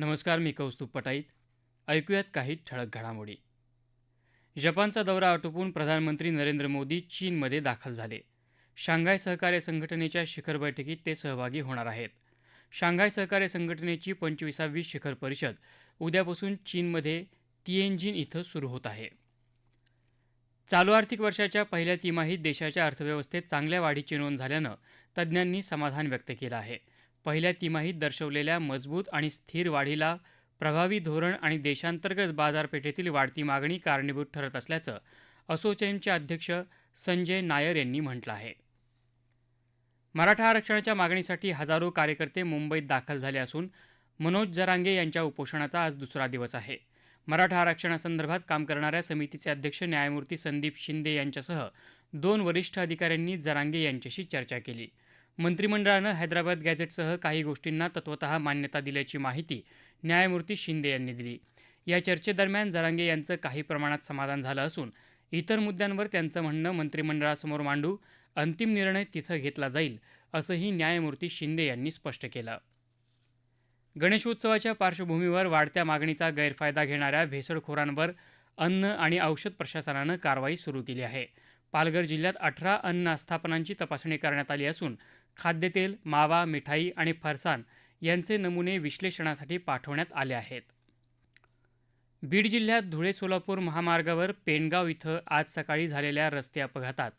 नमस्कार मी कौस्तुभ पटाईत. ऐकूयात काही ठळक घडामोडी. जपानचा दौरा आटोपून प्रधानमंत्री नरेंद्र मोदी चीनमध्ये दाखल झाले. शांघाय सहकार्य संघटनेच्या शिखर बैठकीत ते सहभागी होणार आहेत. शांघाय सहकार्य संघटनेची पंचवीसावी शिखर परिषद उद्यापासून चीनमध्ये तिएनजिन इथं सुरू होत आहे. चालू आर्थिक वर्षाच्या पहिल्या तिमाहीत देशाच्या अर्थव्यवस्थेत चांगल्या वाढीची नोंद झाल्यानं तज्ज्ञांनी समाधान व्यक्त केलं आहे. पहिल्या तिमाहीत दर्शवलेल्या मजबूत आणि स्थिर वाढीला प्रभावी धोरण आणि देशांतर्गत बाजारपेठेतील वाढती मागणी कारणीभूत ठरत असल्याचं असोचेमचे अध्यक्ष संजय नायर यांनी म्हटलं आहे. मराठा आरक्षणाच्या मागणीसाठी हजारो कार्यकर्ते मुंबईत दाखल झाले असून मनोज जरांगे यांच्या उपोषणाचा आज दुसरा दिवस आहे. मराठा आरक्षणासंदर्भात काम करणाऱ्या समितीचे अध्यक्ष न्यायमूर्ती संदीप शिंदे यांच्यासह दोन वरिष्ठ अधिकाऱ्यांनी जरांगे यांच्याशी चर्चा केली. मंत्रिमंडळानं हैदराबाद गॅझेटसह काही गोष्टींना तत्वत मान्यता दिल्याची माहिती न्यायमूर्ती शिंदे यांनी दिली. या चर्चेदरम्यान जरांगे यांचं काही प्रमाणात समाधान झालं असून इतर मुद्द्यांवर त्यांचं म्हणणं मंत्रिमंडळासमोर मांडू अंतिम निर्णय तिथं घेतला जाईल असंही न्यायमूर्ती शिंदे यांनी स्पष्ट केलं. गणेशोत्सवाच्या पार्श्वभूमीवर वाढत्या मागणीचा गैरफायदा घेणाऱ्या भेसळखोरांवर अन्न आणि औषध प्रशासनानं कारवाई सुरू केली आहे. पालघर जिल्ह्यात अठरा अन्न आस्थापनांची तपासणी करण्यात आली असून खाद्यतेल मावा मिठाई आणि फरसाण यांचे नमुने विश्लेषणासाठी पाठवण्यात आले आहेत. बीड जिल्ह्यात धुळे सोलापूर महामार्गावर पेणगाव इथं आज सकाळी झालेल्या रस्ते अपघातात